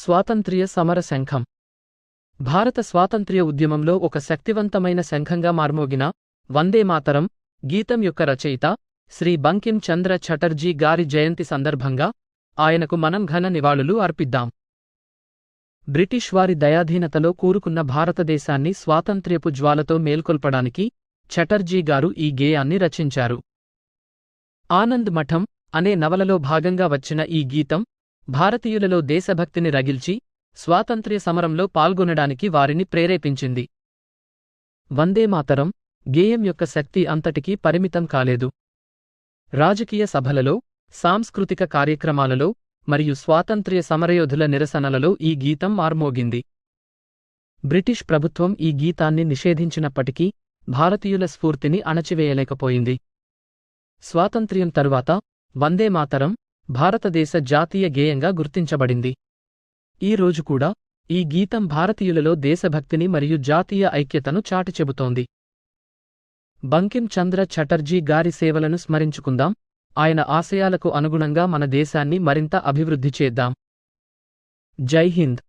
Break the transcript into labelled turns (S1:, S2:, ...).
S1: స్వాతంత్ర్య సమర శంఖం. భారత స్వాతంత్ర్య ఉద్యమంలో ఒక శక్తివంతమైన శంఖంగా మార్మోగిన వందే మాతరం గీతం యొక్క రచయిత శ్రీ బంకిం చంద్ర చటర్జీ గారి జయంతి సందర్భంగా ఆయనకు మనం ఘన నివాళులు అర్పిద్దాం. బ్రిటిష్ వారి దయాధీనతలో కూరుకున్న భారతదేశాన్ని స్వాతంత్ర్యపు జ్వాలతో మేల్కొల్పడానికి ఛటర్జీ గారు ఈ గేయాన్ని రచించారు. ఆనంద్ మఠం అనే నవలలో భాగంగా వచ్చిన ఈ గీతం భారతీయులలో దేశభక్తిని రగిల్చి స్వాతంత్ర్య సమరంలో పాల్గొనడానికి వారిని ప్రేరేపించింది. వందే మాతరం గేయం యొక్క శక్తి అంతటికీ పరిమితం కాలేదు. రాజకీయ సభలలో సాంస్కృతిక కార్యక్రమాలలో మరియు స్వాతంత్ర్య సమరయోధుల నిరసనలలో ఈ గీతం మార్మోగింది బ్రిటిష్ ప్రభుత్వం ఈ గీతాన్ని నిషేధించినప్పటికీ భారతీయుల స్ఫూర్తిని అణచివేయలేకపోయింది. స్వాతంత్ర్యం తరువాత వందే మాతరం భారతదేశ జాతీయ గేయంగా గుర్తించబడింది. ఈ రోజు కూడా ఈ గీతం భారతీయులలో దేశభక్తిని మరియు జాతీయ ఐక్యతను చాటి చెబుతోంది. బంకిం చంద్ర చటర్జీ గారి సేవలను స్మరించుకుందాం. ఆయన ఆశయాలకు అనుగుణంగా మన దేశాన్ని మరింత అభివృద్ధి చేద్దాం. జై హింద్.